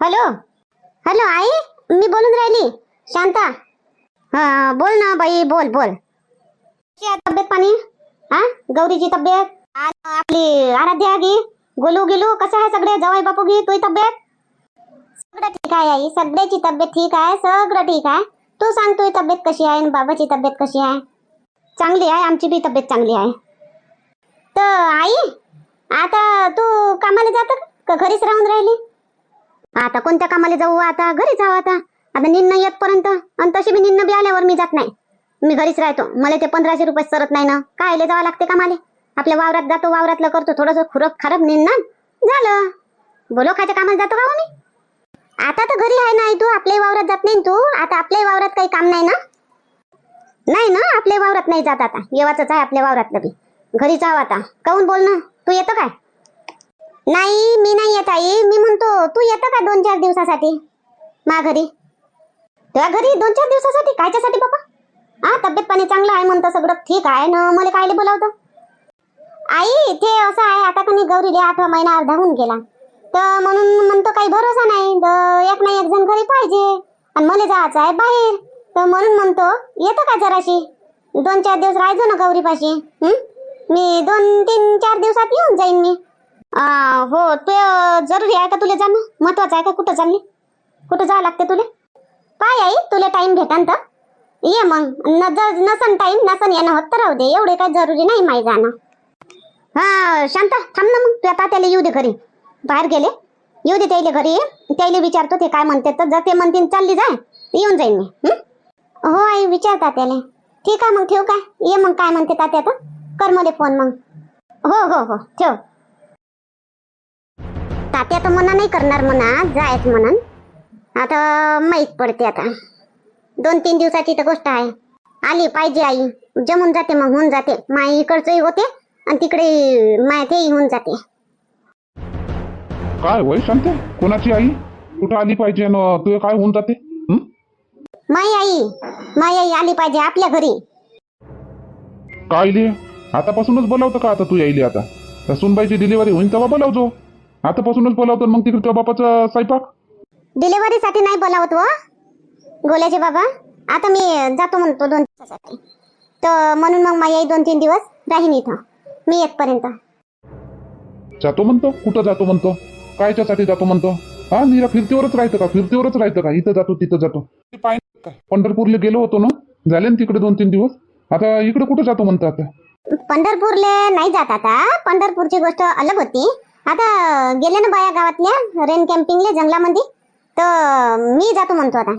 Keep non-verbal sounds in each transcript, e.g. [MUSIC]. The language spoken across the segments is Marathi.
हॅलो? हॅलो आई? मी बोलून राहिली. शांता? हा बोल ना बाई बोल बोल. आहे तब्येत पाणी? हा? गौरीची तब्येत? आपली आराध्या गी गोलू गिलू कसं आहे सगळे? जवाई बापू गी तुझी तब्येत? सगळं ठीक आहे आई. सगळ्याची तब्येत ठीक आहे सगळं ठीक आहे. तू सांग तुझी तब्येत कशी आहे आणि बाबाची तब्येत कशी आहे? चांगली आहे आमची बी तब्येत चांगली आहे. तर आई आता तू कामाला जात का? घरीच राहून राहिली? आता कोणत्या कामाला जाऊ? आता घरी जाऊ आता. आता निन्न येतपर्यंत. आणि तशी बी निन्न बी आल्यावर मी जात नाही. मी घरीच राहतो. मला ते पंधराशे रुपये सरत नाही ना. कायले जावं लागते कामाले? आपल्या वावरात जातो वावरातलं करतो. थोडंसं खुरप खराब निन्न झालं. बोलो खायच्या कामाला जातो का हो मी? आता तर घरी आहे नाही तू. आपल्याही वावरात जात नाही तू. आता आपल्याही वावरात काही काम नाही ना? नाही ना आपल्या वावरात नाही जात आता. येवाच आहे आपल्या वावरातलं बी. घरी जाव आता. काऊन बोल ना तू येतो काय? नाही मी नाही येत आई. मी म्हणतो तू येतो का दोन चार दिवसासाठी मा घरी? तुझ्या घरी दोन चार दिवसासाठी? कायच्यासाठी बाबा? हा तब्येत पाणी चांगलं आहे म्हणतं सगळं. ठीक आहे ना मला कायले बोलावतं? आई ते असं आहे आता कधी गौरीले आठवा महिना अर्धा होऊन गेला. तर म्हणून म्हणतो काही भरोसा नाही. तर एक ना एक जण घरी पाहिजे. आणि मला जायचं आहे बाहेर. तर म्हणून म्हणतो येतो का जराशी? दोन चार दिवस राहायचो ना गौरीपाशी. मी दोन तीन चार दिवसात येऊन जाईन मी. हो ते जरुरी आहे का तुला जाणं? महत्वाचं आहे का कुठं चालली? कुठं जावं लागते तुले? पाय आई तुला टाइम भेटान तर. ये मग. न नसन टाइम नसन येणं होत तर राहू दे. एवढे काय जरुरी नाही माही जाणं. हा शांता थांब ना मग. तुझ्या तात्याला येऊ दे घरी. बाहेर गेले. येऊ दे त्याला घरी. त्याला विचारतो ते काय म्हणते तर. जर ते म्हणतील चालली जाय. येऊन जाईन मी. हो? आई विचार तात्याला ठीक आहे मग ठेवू काय? ये मग काय म्हणते तात्या तर. कर मला फोन मग. हो हो हो. ठेव. तात्या तर मना नाही करणार म्हणा जायच म्हणून. आता माहीत पडते आता. दोन तीन दिवसाची तर गोष्ट आहे. आली पाहिजे आई. जमून जाते मग होऊन जाते. माई इकडचंही होते आणि तिकडे माय तेही होऊन जाते. काय वय शांत? कोणाची आई? कुठं आली पाहिजे तुझं काय होऊन जाते? माई आई माई आई आली पाहिजे आपल्या घरी. काय आतापासूनच बोलावतं का आता तू यायली आता? सुनबाईची डिलिव्हरी होईन तेव्हा बोलावतो आतापासूनच बोलावतो मग तिकडे तुझ्या बापाचा स्वयंपाक? डिलिव्हरीसाठी नाही बोलावत व गोल्याचे बाबा आता मी जातो म्हणतो दोन दिवसासाठी. तर म्हणून मग माई आई दोन तीन दिवस राहीन इथं. मी येतपर्यंत. जातो म्हणतो? कुठं जातो म्हणतो? कायच्यासाठी जातो म्हणतो? हा निरा फिरतीवरच राहतं का? फिरतीवरच राहतं का? इथं जातो तिथं जातो. ते पाय काय? पंढरपूरला गेलो होतो ना? झाले ना तिकडे दोन तीन दिवस? आता इकडे कुठं जातो म्हणतो आता? पंढरपूरले नाही जात आता. पंढरपूरची गोष्ट अलग होती. आता गेले ना बाया गावातल्या रेन कॅम्पिंगले जंगलामध्ये. तर मी जातो म्हणतो आता.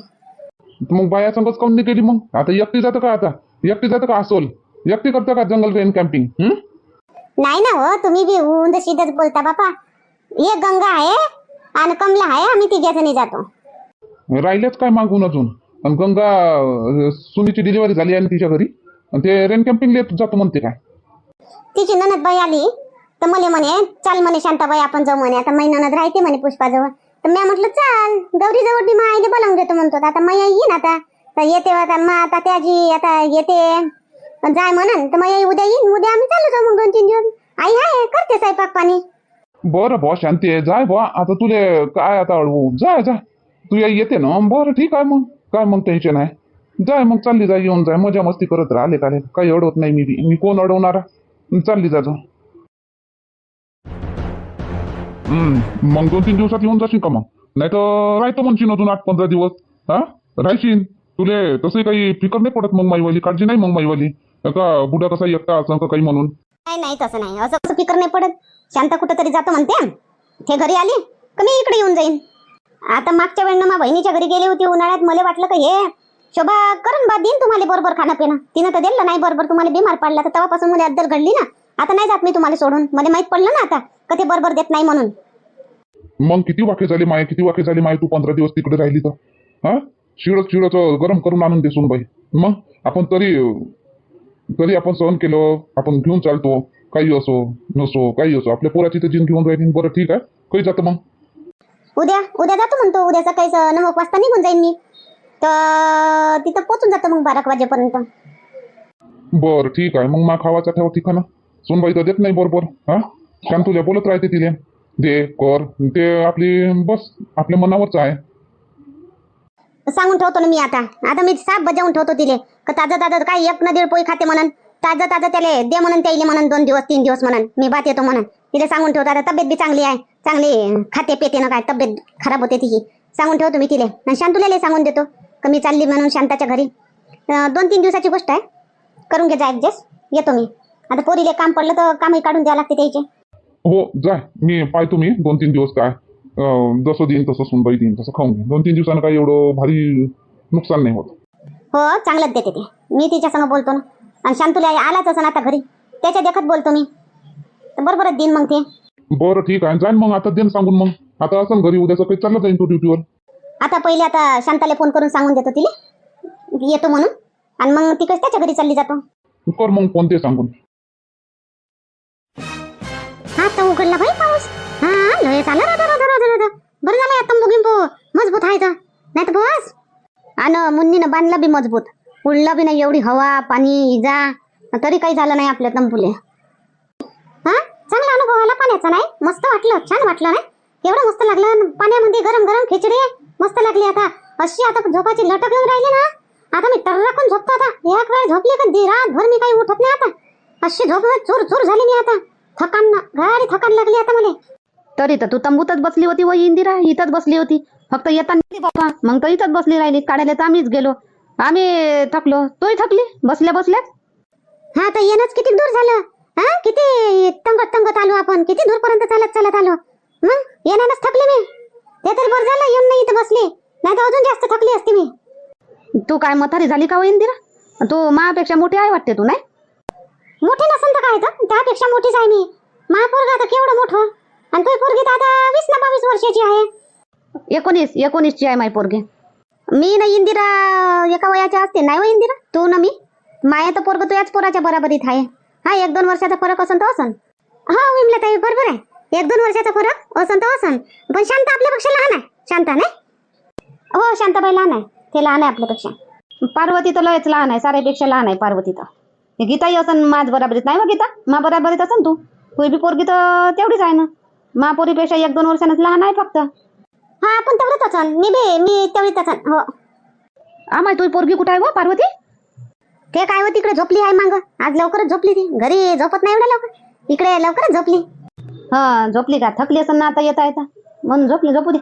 मग बाया संगच काऊन नाही मग? आता एकटी जातं का आता? एकटी जातं का असोल एकटी करतं का जंगल रेन कॅम्पिंग हं? नाही ना हो तुम्ही बी उंद सीधच बोलता बापा. हे गंगा आहे आणि कमला आहे आम्ही तिघे जणी जातो. राहिल्याच काय मागून अजून? आणि गंगा अं, सुनीची डिलिव्हरी झाली आणि तिच्या घरी? आणि ते रेन कॅम्पिंगला जातो म्हणते काय तिची ननद बाई आली. तर मला म्हणे चाल म्हणे शांताबाई आपण जाऊ म्हणे. आता महिनानात राहते म्हणे पुष्पाजवळ. तर मी म्हटलं चाल गौरी जवळ बी मा आईने बोलावून घेतो म्हणतो. आता मै आई येईन आता. तर येते आता मा आता त्याजी आता येते. जाय म्हणन तर मग उद्या येईन. उद्या आम्ही चालू जाऊ मग दोन तीन दिवस. आई आहे करते स्वयंपाक पाणी. बरं बॉ शांती आहे. जाय बॉ आता तुले काय आता अडवू जाय जा तू या येते ना? बरं ठीक आहे मग. काय मग टेन्शन आहे? जाय मग चालली जाय येऊन जाय मजा मस्ती करत राहिले काले. काही अडवत नाही मी मी कोण अडवणार? चालली जा जा. हम्म. मग दोन तीन दिवसात येऊन जाशील का मग? नाही तर राहतो म्हणशील अजून आठ पंधरा दिवस. हा? राहशील. तुले तसं काही फिकर नाही पडत मग माईवाली. काळजी नाही मग माईवाली. का बुडा कसा एकटा असं का काही म्हणून. नाही नाही तसं नाही. असं कसं फिकर नाही पडत? शांता कुठं तरी जातो म्हणते. ते घरी आली का मी इकडे येऊन जाईन? आता मागच्या वेळेला मा बहिणीच्या घरी गेली होती उन्हाळ्यात. मला वाटलं का हे शोभा करून बा देईन तुम्हाला बरोबर खाणं पिणं तिनं तर दिलं नाही बरोबर. तुम्हाला बिमार पडला तर तेव्हापासून मला अद्दल घडली ना. आता नाही जात मी तुम्हाला सोडून. मला माहीत पडलं ना आता. का ते बरोबर देत नाही म्हणून. मग किती वाक्य झाली माय किती वाक्य झाली माय तू पंधरा दिवस तिकडे राहिली तर? हा? शिळच शिळच गरम करून आणून दे बाई मग? आपण तरी तरी आपण सहन केलं आपण घेऊन चालतो. काही असो नसो काही असो. आपल्या पोराची तर जीन घेऊन राहिली. बरं ठीक आहे. काही जातं मग? उद्या उद्या जातो म्हणतो. उद्या सकाळी नऊ एक वाजता निघून जाईन मी. तर तिथं पोचून जातो मग बारा वाजेपर्यंत. बरं ठीक आहे. मग मा खावाचा ठेवा ठिकाणा. सोनबाई तर देत नाही बरोबर. हा? कारण तुझ्या बोलत राहते तिले. दे कर. ते आपली बस आपल्या मनावरच आहे. सांगून ठेवतो ना मी आता. आता मी साप बजावून ठेवतो तिले. का ताजं ताजं काय एक न दीड पोळी खाते म्हणून. ताजं ताजं त्याला दे म्हणून त्याले म्हणून दोन दिवस तीन दिवस म्हणून. मी बात येतो म्हणून. तिला सांगून ठेवतो आता तब्येत बी चांगली आहे. चांगली खाते पेते ना काय तब्येत खराब होते तिची. सांगून ठेवतो मी तिले. आणि शांतुल्याला सांगून देतो का मी चालली म्हणून शांताच्या घरी. दोन तीन दिवसाची गोष्ट आहे. करून घे जा ऍडजस्ट येतो मी. आता पोरीले काम पडलं तर कामही काढून द्यावं लागते त्याचे. हो जाय मी पाहतो मी. दोन तीन दिवस काय. जसं देईन तसं सुनबाई देईन तसं खाऊन दोन तीन दिवसानं काही एवढं भारी नुकसान नाही होत. हो चांगलंच देते ते. मी तिच्या संग बोलतो ना. आणि शांतुला आलाच असं आता घरी. त्याच्या देखत बोलतो मी. तर बरोबरच देईन मग ते. बरं ठीक आहे. जाईन मग. आता देन सांगून मग. आता असं घरी. उद्या सकाळी चालला जाईन तो ड्युटीवर. आता पहिले आता शांताला फोन करून सांगून देतो तिला. येतो म्हणून. आणि मग ती कसं त्याच्या घरी चालली जातो? कर मग फोन ते सांगून. हा तर उघडला बाई पाऊस. हा लय चाललं राधा राधा राधा राधा. बरं झालं आता तंबू गिंबू मजबूत आहे तर. नाही तर बस. आणि मुन्नीनं बांधला बी मजबूत. उडलं बी नाही एवढी हवा पाणी इजा. तरी काही झालं नाही आपल्या तंबुले. हा चांगला अनुभव आला पाण्याचा नाही? मस्त वाटलं छान वाटलं नाही? एवढं मस्त लागलं पाण्यामध्ये गरम गरम खिचडी. मस्त लागली आता. अशी आता झोपाची लटक येऊन राहिली ना. आता मी टर्राकून झोपतो आता. एक वेळ झोपली का दी रातभर मी काही उठत नाही आता. अशी झोप चूर चूर झाली मी आता. थकान ना गाडी थकान लागली आता मला. तरी तर तू तंबूतच बसली होती व इंदिरा इथंच बसली होती. फक्त येताना बाबा मग तर इथंच बसली राहिली. काढायला तर आम्हीच गेलो. आम्ही थकलो. तोही थकली? बसल्या बसल्या हा तर येणंच किती दूर झालं? हा किती तंगत तंगत आलो आपण? किती दूरपर्यंत चालत चालत आलो? मग येण्यालाच थकले मी. ते तरी बरं झालं येऊन नाही इथं बसले. नाही तर अजून जास्त थकली असते मी. तू काय म्हातारी झाली का व इंदिरा? तू मापेक्षा मोठी आहे वाटते तू नाही? मोठी नसेल तर काय तर? त्यापेक्षा मोठीच आहे मी. महापोरगा आता केवढं मोठं? आणि तो पोरगी तर आता वीस ना बावीस वर्षाची आहे. एकोणीस एकोणीसची आहे माय पोरगी. मी ना इंदिरा एका वयाच्या असते. नाही व इंदिरा? तू ना मी? माया तर पोरग तुझ्याच पोराच्या बराबरीत आहे. हा एक दोन वर्षाचा फरक असन तर असन. हा विमला ताई बरोबर आहे. एक दोन वर्षाचा फरक असन तर असन. पण शांत आपल्यापेक्षा लहान आहे. शांता नाही? हो शांताबाई लहान आहे. ते लहान आहे आपल्यापेक्षा. पार्वती तर लयच लहान आहे. साऱ्यापेक्षा लहान आहे पार्वती तर. गीताही असन माझ बराबरीत. नाही व गीता? मा बराबरीत असन तू? तू बी पोरगी तर तेवढीच आहे ना. मा पोरीपेक्षा एक दोन वर्षांनाच लहान आहे फक्त. हा आपण तेवढंच असन. मी बे मी तेवढीच असन. हो. आम्हाला तुझी पोरगी कुठं आहे व पार्वती? ते काय हो तिकडे झोपली आहे मांग. आज लवकरच झोपली ती. घरी झोपत नाही एवढ्या लवकर. इकडे लवकरच झोपली. हा झोपली का? थकली असन ना आता येता येता. म्हणून झोपली झोपू दे.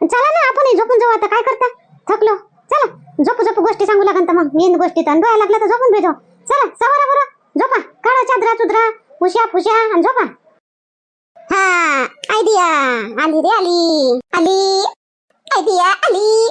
चला ना आपण झोपून जाऊ आता. काय करता? थकलो. चला. झोपू झोपू. गोष्टी सांगू लागन तर मग. मेन गोष्टी तर लागला तर झोपून भेटो चला सवारा बरं. झोपा. काढा चादरा चुदरा उशा फुशा आणि झोपा. हा आयडिया. आली रे आली. आली. आयडिया आली.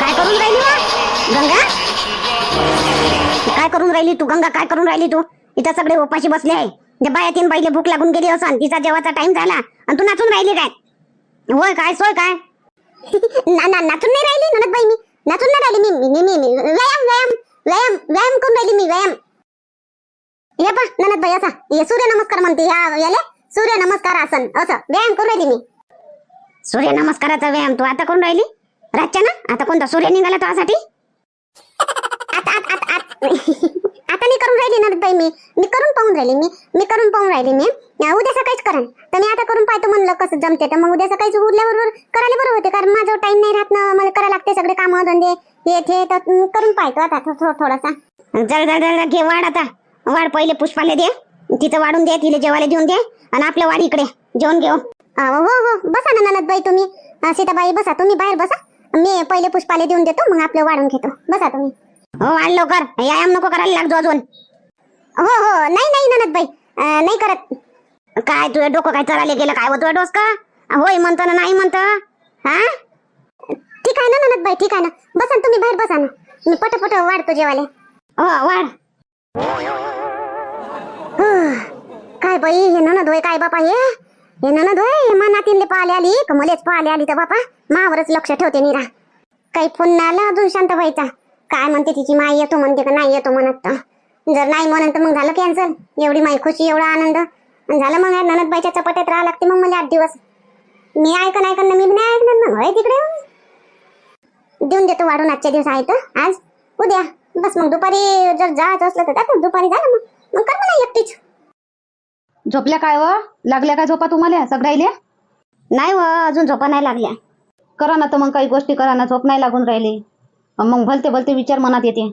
काय करून राहिली ना गंगा? काय करून राहिली तू? गंगा काय करून राहिली तू? इथं सगळे उपाशी बसले आहे. बाया तीन बाईले भूक लागून गेली असन तिचा जेवाचा टाइम झाला. आणि तू नाचून राहिली काय? होय काय सोय काय? [LAUGHS] ना ना नाचून नाही राहिली ननद बाई मी. नाचून नाही राहिली मी मी मी मी व्यायाम व्यायाम व्यायाम व्यायाम करून राहिली मी व्यायाम. हे पा ननद बाई असा. हे सूर्य नमस्कार म्हणते ह्या याले. सूर्य नमस्कार आसन असं. व्यायाम करून राहिली मी. सूर्य नमस्काराचा व्यायाम तू आता करून राहिली? रातच्या ना आता कोणता? सूर्य निघाला तुझ्यासाठी आता आता आता आता आता मी करून राहिली ना बाई मी. मी करून पाहून राहिली मी. मी करून पाहून राहिली मी. उद्या सकाळीच करेन. तर मी आता करून पाहतो म्हणलं कसं जमते तर मग उद्या सकाळीच उरल्याबरोबर करायला बरं होते. कारण माझं टाइम नाही राहत ना. मला करायला लागते सगळे कामं धंदे हे ते तर करून पाहतो आता थोडासा. जर जर जर घे वाढ आता. वाढ पहिले पुष्पाले दे. तिथं वाढून दे तिला जेवायला देऊन दे. आणि आपल्या वाढ इकडे. जेवण घेऊ हो हो. बसा ना ननद बाई तुम्ही सीताबाई बसा. तुम्ही बाहेर बसा. मी पहिले पुष्पाले देऊन देतो मग आपलं वाढून घेतो. बसा तुम्ही. हो वाढ लवकर. व्यायाम नको करायला लागतो अजून. हो हो नाही नाही ननद बाई नाही करत. काय तुझं डोकं काय चरायला गेलं? काय होतो डोस का होय म्हणतो ना नाही म्हणतो. हा? ठीक आहे ना ननद बाई ठीक आहे ना. बसा ना तुम्ही बाहेर बसा ना. मी पटपट वाढतो जेवाले हो वाढ. काय बाई हे ननद होय काय बापा हे? हे ननद होय हे मनातीनले आली का मलेच पाहिले आली तर बापा मावरच लक्ष ठेवते निरा. काही फोन आला अजून शांत व्हायचा काय म्हणते तिची माई येतो म्हणते का नाही येतो म्हणत तर. जर नाही म्हणत तर मग झालं कॅन्सल एवढी माई खुशी एवढा आनंद. आणि झालं मग या ननदबाईच्या चपाट्यात राहा लागते मग मला आठ दिवस. मी ऐकन ऐकन ना मी नाही ऐकणार मग होय तिकडे? देऊन देतो वाढून आजच्या दिवस आहे तर. आज? उद्या. बस मग दुपारी जर जायचं असलं तर जातो दुपारी झालं मग. मग कर मला एकटीच. झोपल्या काय व? लागल्या काय झोपा तुम्हाला सगळ्याले नाही व अजून झोपा नाही लागल्या. करा ना तर मग काही गोष्टी करा ना झोप नाही लागून राहिली. मग भलते भलते विचार मनात येते.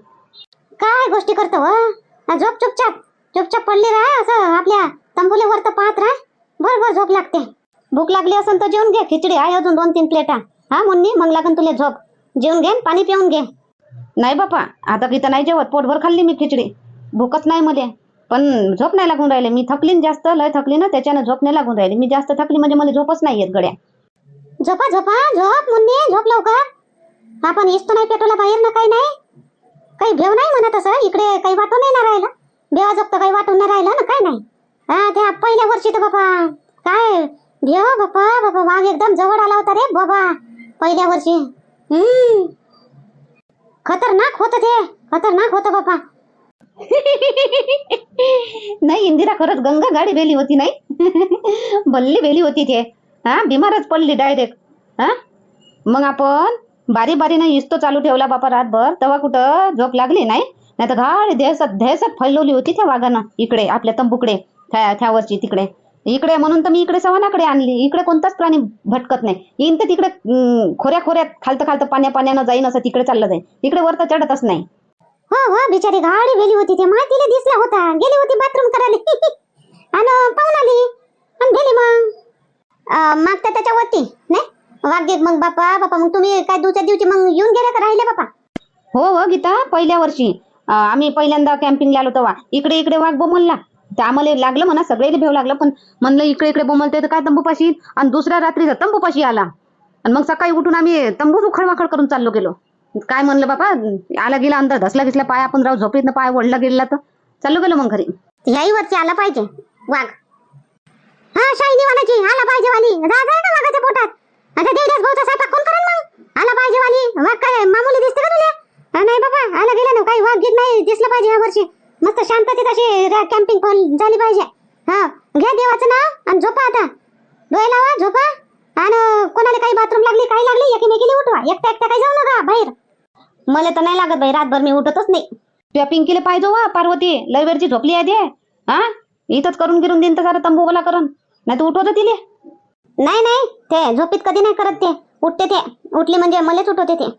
काय गोष्टी करतो व? हा, झोप चुपचाप. चुपचाप पडली राहा असं आपल्या तंबुले वर तर पाहत राहा. बरोबर झोप लागते. भूक लागली असेल तर जेवून घे खिचडी आहे अजून दोन तीन प्लेटा. हा मुन्नी मग लागन तुला झोप. जेवून घे आणि पाणी पिऊन घे. नाही बापा आता तिथं नाही जेवत पोटभर खाल्ली मी खिचडी. भूकच नाही मध्ये पण झोप नाही लागून राहिले. मी थकलीन जास्त लय थकली ना त्याच्यानं झोप नाही लागून राहिली. मी जास्त थकली म्हणजे मला झोपच नाही येत गड्या. झोपा झोपा झोप मुन्ने झोप लवकर. आपण इस्तो नाही पेटवला बाहेर ना काही नाही. काही भेव नाही म्हणत असं. इकडे काही वाटून नाही ना राहिलं. भेवा जगत काही वाटून नाही राहिलं ना काय नाही. हा त्या पहिल्या वर्षी तर बाबा काय? भेव बाप्पा बाबा वाघ एकदम जवळ आला होता रे बाबा. पहिल्या वर्षी. हम्म. खतरनाक होत ते. खतरनाक होत बाप्पा नाही इंदिरा खरंच गंगा गाडी बेली होती नाही? बल्ली बेली होती ते. हा बिमारच पडली डायरेक्ट हा? मग आपण बारी बारीनं इस्तो चालू ठेवला बापा रातभर. तेव्हा कुठं झोप लागली नाही? नाही तर गाडी दहसत दहसत फैलवली होती त्या वाघानं. इकडे आपल्या तंबूकडे त्या त्यावरची तिकडे. इकडे म्हणून तर मी इकडे सवानाकडे आणली. इकडे कोणताच प्राणी भटकत नाही. येईन तर तिकडे खोऱ्या खोऱ्यात खालतं खालतं पाण्या पाण्यानं जाईन असं तिकडे चाललं जाईल इकडे वर तर चढतच नाही. हो हो बिचारी गाडी गेली होती ते माहितीला दिसला होता. गेली होती बाथरूम करायला. [LAUGHS] आणि पाहून आली. आणि गेली मग. अं, मागता त्याच्यावरती नाही? वागेत मग बापा बापा मग तुम्ही काय दुसऱ्या दिवशी मग येऊन गेल्या का राहिले बापा? हो हो गीता पहिल्या वर्षी. आम्ही पहिल्यांदा कॅम्पिंगला आलो तेव्हा. इकडे इकडे वाघ बोमलला. तर आम्हाला लागलं म्हणा सगळ्याला भेव लागलं पण म्हणलं इकडे इकडे बोमलते तर काय तंबूपाशी? आणि दुसऱ्या रात्रीचा तंबूपाशी आला. आणि मग सकाळी उठून आम्ही तंबू उखडवाखड करून चाललो गेलो. काय म्हणलं बाबा आला गेला अंदर धसला घिसला पाय आपण राहू झोपेत पाय ओढला गेला तर. चालू गेलो मग घरी. याही वरती आला पाहिजे. वाघ. हा शाईनी वालाची आला पाहिजे वाली राज आहे का वाघाच्या पोटात? आता देवदास भाऊचा स्वयंपाक कोण करेन मग? आला पाहिजे वाली वाघ काय मामूली दिसते का तुला? हा, नाही बाबा आला गेला ना. काही वाघ गीत नाही दिसलं पाहिजे या वर्षी. मस्त शांततेत अशी कॅम्पिंग पण झाली पाहिजे. हा घ्या देवाचं नाव आणि झोपा आता. डोळे लावा झोपा. आणि कोणाला काही बाथरूम लागली काही लागली एकीमेकीला उठवा. एकट्या एकट्या काही जाऊ नका बाहेर. मला तर नाही लागत बाई रातभर मी उठतच नाही. तुझ्या पिंकीला पाहिजे वा पार्वती लय वेळची झोपली आहे ते हा? इथंच करून गिरून देईन तर सारं तंबूला करून. नाही तर उठवतं तिले. नाही नाही ते झोपीत कधी नाही करत ते. उठते ते. उठली म्हणजे मलाच उठवते ते.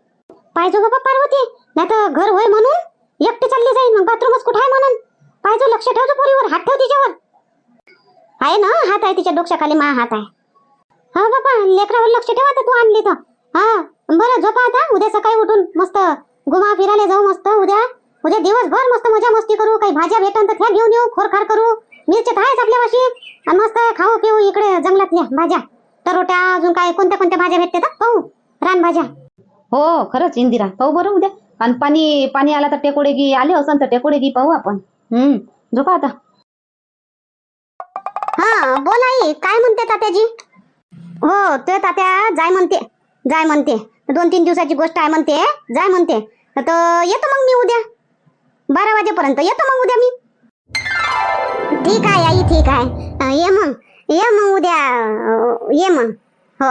पाहिजे बाबा पार्वती. नाही तर घर होय म्हणून एकटी चालली जाईल मग बाथरूमच कुठं आहे म्हणून? पाहिजे लक्ष ठेवतो पोरीवर. हात ठेव तिच्यावर. आहे ना हात आहे तिच्या डोक्याखाली मा हात आहे. हा बाबा लेकरावर लक्ष ठेवा तर तू आणली तर. हा बरं झोपा आता. उद्या सकाळी उठून मस्त घुमा फिरायला जाऊ मस्त उद्या. उद्या दिवसभर मस्त मजा मस्ती करू. काही भाज्या भेटन तर त्या घेऊन येऊ खोरखार करू. मिरच्या तर आहेच आपल्या वाशी मस्त खाऊ पिऊ इकडे जंगलातल्या भाज्या. तरोट्या अजून काय कोणत्या कोणत्या भाज्या भेटते तर पाहू. रानभाज्या हो खरंच इंदिरा. पाहू बरं उद्या. आणि पाणी पाणी आला तर टेकोडे गी आले असन तर टेकोडे गी पाहू आपण. हम्म झोपा आता. हा बोला आई काय म्हणते तात्याजी? हो ते तात्या जाय म्हणते. जाय म्हणते. दोन तीन दिवसाची गोष्ट आहे म्हणते. जाय म्हणते. तर येतो मग मी उद्या. बारा वाजेपर्यंत. येतो मग उद्या मी. ठीक आहे आई ठीक आहे. ये मग. ये मग उद्या. ये मग. हो.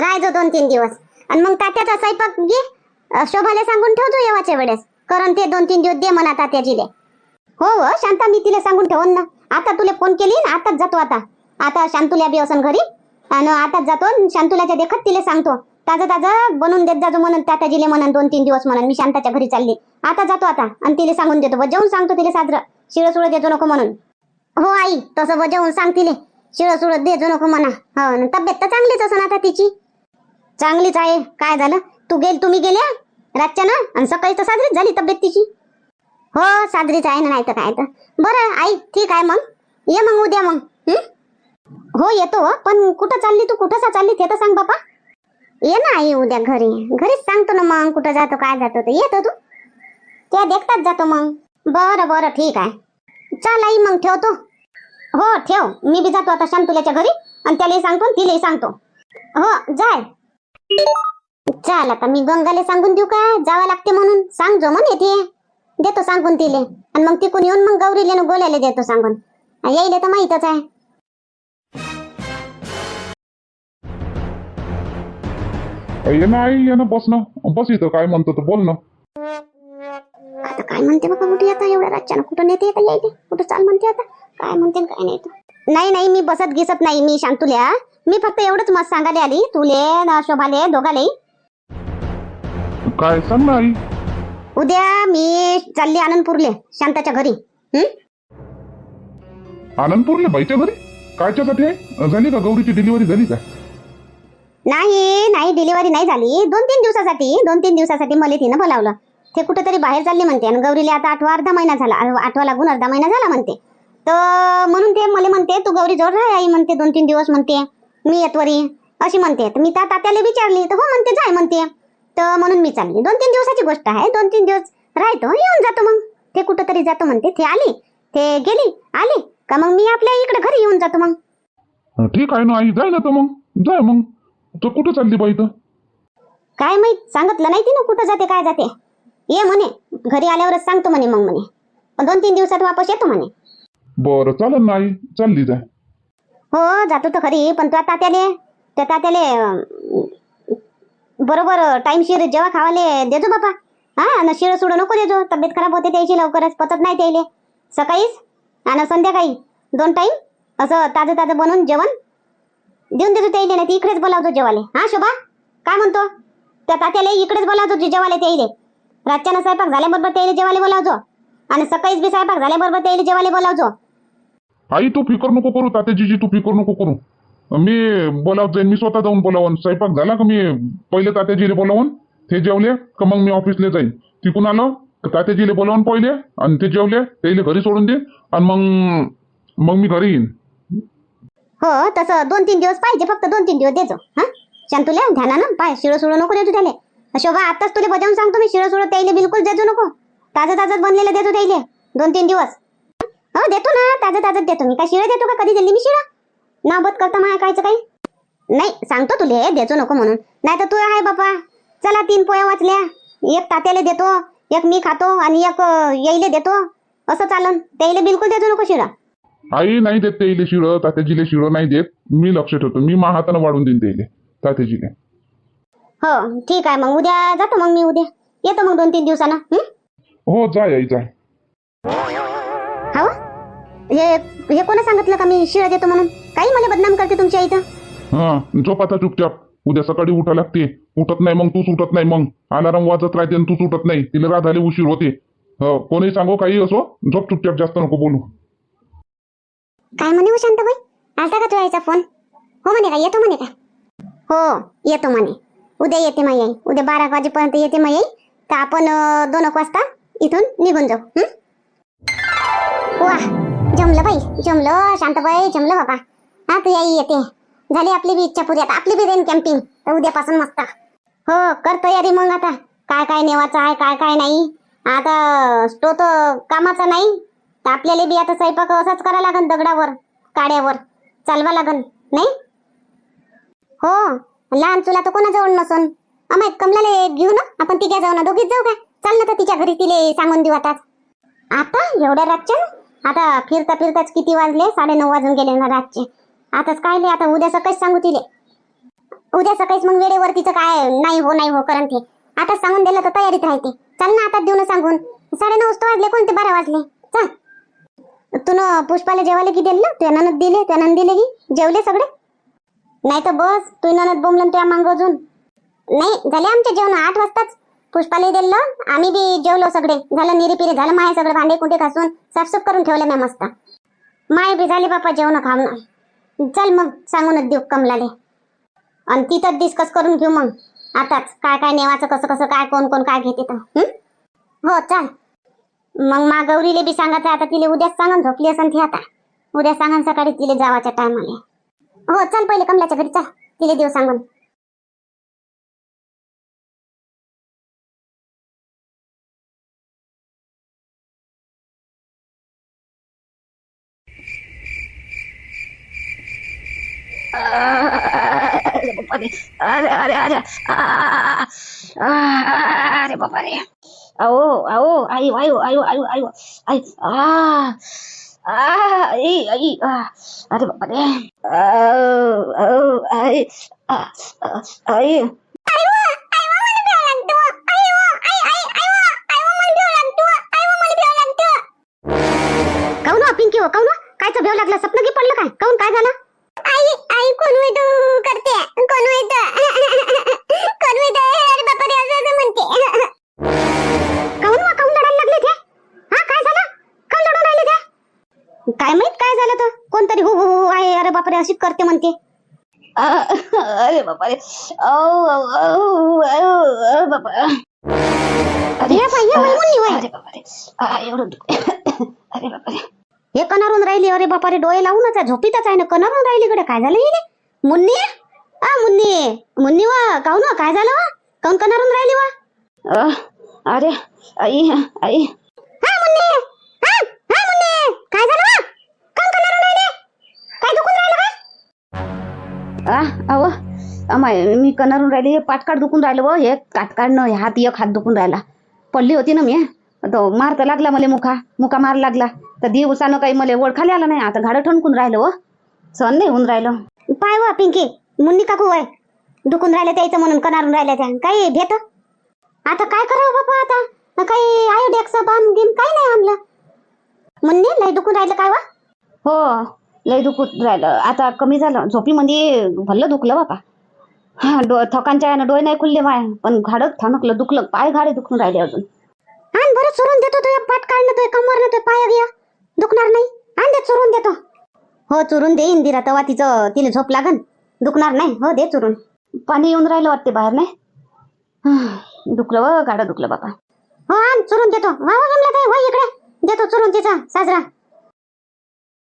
राहायचो दोन तीन दिवस. आणि मग तात्याचा स्वयंपाक घे. शोभाले शोभाला सांगून ठेवतो येवाच्या वेळेस. कारण ते दोन तीन दिवस दे म्हणा तात्याजीले. हो हो. शांता मी तिला सांगून ठेवून ना. आता तुला फोन केली ना? आताच जातो आता. आता शांतुल्या बी असन घरी. आणि आताच जातो आणि देखत तिला सांगतो. ताजं ताजं बनवून देत जातो म्हणून ताताजीले म्हणून दोन तीन दिवस म्हणून मी शांताच्या घरी चालली. आता जातो आता आणि तिला सांगून देतो. वजवून सांगतो तिला साजरं. शिळ सुळ देतो नको म्हणून. हो आई तसं बजावून सांग तिले. शिळ सुळ देतो नको म्हणा. हो तब्येत तर चांगलीच असं आता तिची. चांगलीच आहे. काय झालं? तू गेल तुम्ही गेल्या? रातच्या ना आणि सकाळी तर साजरीच झाली तब्येत तिची. हो साजरीच आहे ना नाही तर काय तर. बरं आई ठीक आहे मग. ये मग उद्या मग. हो येतो पण कुठं चालली तू? कुठं चालली ते? तर सांग बापा. ये ना आई उद्या घरी. घरीच सांगतो ना मग कुठं जातो काय जातो ते. येतो तू. त्या देखताच जातो मग. बरं बरं ठीक आहे. चाल आई मग ठेवतो. हो ठेव. मी बी जातो आता शांतुल्याच्या घरी आणि त्यालाही सांगतो तिलाही सांगतो. हो जाय. चाल आता मी गंगाला सांगून देऊ का जावं लागते म्हणून. सांग जो म्हण येते. देतो सांगून तिले. आणि मग तिकून येऊन मग गौरीले गोल्याला देतो सांगून. येईले तर माहीतच आहे. ये ना आई ये ना बस ना. बस इथं काय म्हणतो तर बोल ना. आता काय म्हणते बाबा कुठे आता एवढ्या रातच्यानं? कुठं नेते आता यायले? कुठं चाल म्हणते आता? काय म्हणते आणि काय नाही तर. नाही नाही मी बसत गिसत नाही मी शांतुल्या. मी फक्त एवढंच मत सांगायला आली. तुले न शोभाले दोघाले. काय सांग ना आई. उद्या मी चालली आनंदपूरले शांताच्या घरी. हं? आनंदपूरले बाईच्या घरी? कायच्यासाठी आहे? झाली का गौरीची डिलिव्हरी झाली का? नाही नाही डिलिव्हरी नाही झाली. दोन तीन दिवसासाठी दोन तीन दिवसासाठी मला तिनं बोलावलं. ते कुठेतरी बाहेर चालली म्हणते. आणि गौरीला आता आठवा अर्धा महिना झाला आठवा लागून अर्धा महिना झाला म्हणते. तर म्हणून ते मला म्हणते तू गौरी जवळ राह आई म्हणते दोन तीन दिवस म्हणते मी येतवरी अशी म्हणते. मी त्या तात्याला विचारली तर हो म्हणते जाय म्हणते. तर म्हणून मी चालली. दोन तीन दिवसाची गोष्ट आहे. दोन तीन दिवस राहतो. येऊन जातो मग. ते कुठंतरी जातो म्हणते. ते आली. ते गेली. आली. का मग मी आपल्या इकडे घरी येऊन जातो मग. ठीक आहे ना आई. जाय ना तर मग. जाय मग. तर कुठं चालली बाई तर काय माहीत? सांगितलं नाही तिनं कुठं जाते काय जाते. ये म्हणे. घरी आल्यावरच सांगतो म्हणे मग म्हणे. पण दोन तीन दिवसात वापस येतो म्हणे. बरं चालेल ना आई. चालली जाय हो जातो तर खरी पण त्या तात्याले त्या तात्याले अं, बरोबर टाईमशीर जेव्हा खावाले देजो बापा. हा न शिळ सुड नको देजो. तब्येत खराब होते त्याची लवकरच. पचत नाही त्याले सकाळीच आणि संध्याकाळी दोन टाईम असं ताजं ताजं बनवून जेवण देऊन देतो त्याले नाही इकडेच बोलावतो जेवाले. हा शोभा? काय म्हणतो? त्या तात्याला इकडेच बोलावतो जे जेवाले त्याले रातच्यानं स्वयंपाक झाल्याबरोबर त्याले जेवाले बोलावतो. आणि सकाळीच बी स्वयंपाक झाल्याबरोबर त्याले जेवाले बोलावतो. आई तू फिकर नको करू तात्याजीजी तू फिकर नको करू. मी बोलावत जाईन मी स्वतः जाऊन बोलावन. स्वयंपाक झाला का मी पहिले तात्याजीले बोलावून? ते जेवले का मग मी ऑफिसला जाईन? तिकून आलो तात्याजीले बोलावून पहिले? आणि ते जेवले त्याला घरी सोडून दे. आणि मग मग मी घरी येईन. हो तसं दोन तीन दिवस पाहिजे फक्त दोन तीन दिवस देजो. हा? शांतुल्या ध्यानानं पाय शिळ सुळ नको देतो त्याले. शोभा आताच तुला बजावून सांगतो मी शिळ सुळ त्याला बिलकुल देजो नको. ताजं ताजं बनलेलं देतो त्याले दोन तीन दिवस. हो देतो ना ताजं ताजं देतो मी. काय शिळ देतो का? कधी दिली मी शिळ? नाबत करता माया कायचं काही? नाही सांगतो तुले देतो नको म्हणून. नाही तर तू आहे बापा. चला तीन पोया वाचल्या. एक तात्याला देतो एक मी खातो आणि एक येईले देतो. असं चालन. त्याला बिलकुल देतो नको शिळा. आई नाही देत ते इले शिळं तात्याजीले शिळं नाही देत. मी लक्ष ठेवतो. मी मा हातानं वाढून देईन ते इले तात्याजीले. हो ठीक आहे मग. उद्या जातो मग मी उद्या. येतो मग दोन तीन दिवसानं. हं? हो जाय आई जाय हो हे हे कोणा सांगितलं का मी शिळ देतो म्हणून? काही मला बदनाम करते तुमच्या इथं. हा झोप आता चुपचाप. उद्या सकाळी उठा लागते. उठत नाही मग तूच उठत नाही मग. अलाराम वाजत राहते आणि तूच उठत नाही. तिला राधाले उशीर होते. हो कोणी सांगो काही असो. झोप चुपचाप जास्त नको बोलू. काय म्हणे हो शांताबाई आलता का तुझ्या फोन? हो म्हणे का? येतो म्हणे का? हो येतो म्हणे. उद्या येते माई आई. उद्या बारा वाजेपर्यंत येते माई आई. तर आपण दोन एक वाजता इथून निघून जाऊ. वा जमलं बाई. जमलं शांताबाई. जमलं बाबा. हा तू आई येते. झाली आपली बी इच्छा पुरी. आता आपली बी रेन कॅम्पिंग तर उद्यापासून मस्त. हो कर तयारी मग आता. काय काय नेवाचं आहे काय काय नाही. आता तो तर कामाचा नाही. तर आपल्याला बी आता स्वयंपाक असाच करा लागन दगडावर काड्यावर. चालवा लागन नाही? हो लहान चुला तर कोणाजवळ नसून. अमाय कमलाले घेऊ ना? आपण तिघ्या जाऊ ना दोघीच जाऊ काय चाल ना तर तिच्या घरी तिले सांगून देऊ आता. आता? एवढ्या रातच्या? आता फिरता फिरताच किती वाजले? साडे नऊ वाजून गेले ना रातचे. आताच काय नाही आता उद्या सकाळीच सांगू तिले. उद्या सकाळीच मग वेळेवर तिचं काय नाही हो नाही हो कारण ते आताच सांगून दिलं तर तयारीत राहते. चल ना आता देऊ ना सांगून. साडे नऊ वाजले कोणते बारा वाजले? तू ना पुष्पाला जेवायला की दिलं तुझ्या ननद दिले त्या नंद दिले की? जेवले सगळे? नाही तर बस तू ननद बोमलं तुझ्या मांग अजून. नाही झाले आमचे जेवण आठ वाजताच. पुष्पाला दिलं आम्ही बी जेवलो सगळे. झालं निरीपिरी झालं माय सगळे भांडे कुठे घासून साफसूफ करून ठेवले मी मस्त. माय बी झाली बापा जेवण खावणं चल मग सांगूनच देऊ कमलाले. आणि तिथंच डिस्कस करून घेऊ मग. आताच काय काय नेवाचं कसं कसं काय कोण कोण काय घेते तर. हो चाल. मग मा गौरीले बी सांगत आहे आता तिले उद्याच सांगन झोपली असन ती आता उद्या सांगन सकाळी तिले जावाच्या टायमाला हो चल पहिले कमलाच्या घरी चल तिले देऊ सांगून अरे बापा रे अरे अरे अरे 아오, 아오, aí, aí, aí, aí, aí, aí, aí, aí, 이, aí, aí, aí, 아래, 아우, काऊन पिंकी हो काऊन हो? कायचं भेव लागला स्वप्न की पडलं काय काऊन काय झालं आई आई कोण वेद करते कोण वेद कोण वेद अरे रे असं म्हणते काय माहीत काय झालं तर? कोणतरी हो हो आहे. अरे बापरे अशी करते म्हणते. [COUGHS] अरे बापरे. हे कनारून राहिली. अरे बापा रे डोळे लावूनच. आहे झोपीतच आहे ना. कनारून राहिली कडे काय झालं हिने मुन्नी? आ मुन्नी. मुन्नी वा काऊन काय झालं वा? काऊन कनारून राहिली वा? अ, अरे आई आई. हा मुन्नी. काय झालं वा काऊन कणारून राहिले काय दुखून राहिलं का आ अव अमाय मी कणारून राहिली हे पाटकाट दुखून राहिलं व हे काट काढणं हे हात एक हात दुखून राहिला. पडली होती ना मी तो मार तर लागला मला मुखा मुका मार लागला. तर दिवसानं काही मला ओळखायला आलं नाही आता घाडं ठणकून राहिलं व सहन नाही होऊन राहिलं. पाय वा पिंकी मुन्नी काकू वय. दुखून राहिले त्याचं म्हणून कणारून राहिल्या त्या. काही भेट? आता काय करावं बाबा आता? काही आयोडेक्स बाम गिम काही नाही आणलं. मुन्नी लय दुखून राहिलं काय वा? हो लय दुखून राहिलं. आता कमी झालं. झोपीमध्ये भल्लं दुखलं बापा. हा डो थकांच्या यानं डोळे नाही खुलले माय पण घाडं ठणकलं दुखलं. पाय घाडे दुखून राहिले अजून. आण बरं चोरून देतो तो पाठ काढणं तो कमर तो पाय घ्या. दुखणार नाही. आण दे चोरून देतो. हो चोरून दे इंदिरा. तेव्हा तिचं तिला झोप लागन. दुखणार नाही. हो दे चोरून. पाणी येऊन राहिलं वाटते बाहेर नाही? दुखलं व गाडं दुखलं बापा. हो आण चोरून देतो. वा वा वा इकडे. देतो चोरून तिचा साजरा.